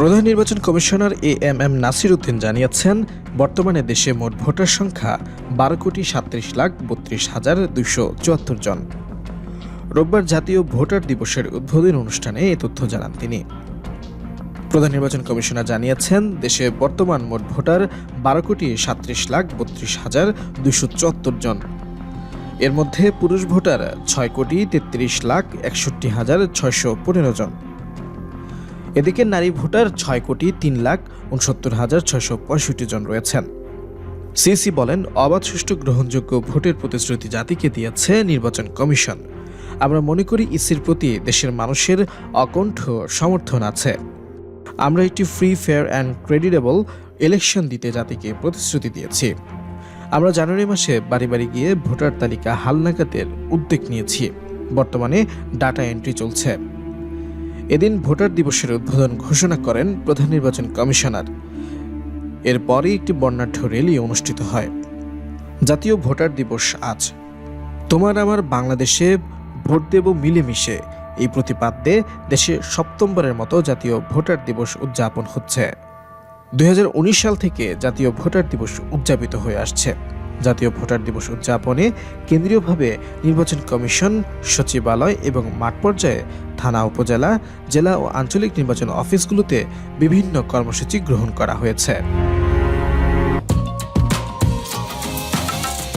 প্রধান নির্বাচন commissioner A M M Nasir Uddin জানিয়েছেন, বর্তমানে দেশে মোট ভোটার সংখ্যা বারো কোটি সাত্রিশ লাখ বত্রিশ হাজার দুইশো চুয়াত্তর জন। রোববার জাতীয় ভোটার দিবসের উদ্বোধন অনুষ্ঠানে এ তথ্য জানান তিনি। প্রধান নির্বাচন কমিশনার জানিয়েছেন, দেশে বর্তমান মোট ভোটার বারো কোটি সাত্রিশ লাখ বত্রিশ হাজার দুইশো চুয়াত্তর জন। এর মধ্যে পুরুষ ভোটার ছয় কোটি তেত্রিশ লাখ একষট্টি হাজার ছয়শো পনেরো জন। এদিকে নারী ভোটার ছয় কোটি তিন লাখ উনসত্তর হাজার ছয়শো পঁয়ষট্টি জন রয়েছেন। সিসি বলেন অবাধ সুষ্ঠু গ্রহণযোগ্য ভোটের প্রতিশ্রুতি জাতিকে দিয়েছে নির্বাচন কমিশন। আমরা মনে করি ইসির প্রতি দেশের মানুষের অকণ্ঠ সমর্থন আছে। আমরা একটি free fair and creditable election দিতে জাতিকে প্রতিশ্রুতি দিয়েছি। আমরা জানুয়ারি মাসে বাড়ি বাড়ি গিয়ে ভোটার তালিকা হালনাগাদের উদ্যোগ নিয়েছি। বর্তমানে ডাটা এন্ট্রি চলছে। এদিন ভোটার দিবসের উদ্বোধন ঘোষণা করেন প্রধান নির্বাচন কমিশনার। এরপরই একটি বর্ণাঢ্য র্যালি অনুষ্ঠিত হয়। জাতীয় ভোটার দিবস আজ। তোমার আমার বাংলাদেশে ভোট দেব মিলেমিশে। এই প্রতিপাদ্যে দেশে সপ্তমবারের মতো জাতীয় ভোটার দিবস উদযাপন হচ্ছে। দুই হাজার উনিশ সাল থেকে জাতীয় ভোটার দিবস উদযাপিত হয়ে আসছে। জাতীয় ভোটার দিবস উদযাপনে কেন্দ্রীয়ভাবে নির্বাচন কমিশন, সচিবালয় এবং মাঠ পর্যায়ে থানা, উপজেলা, জেলা ও আঞ্চলিক নির্বাচন অফিসগুলোতে বিভিন্ন কর্মসূচি গ্রহণ করা হয়েছে।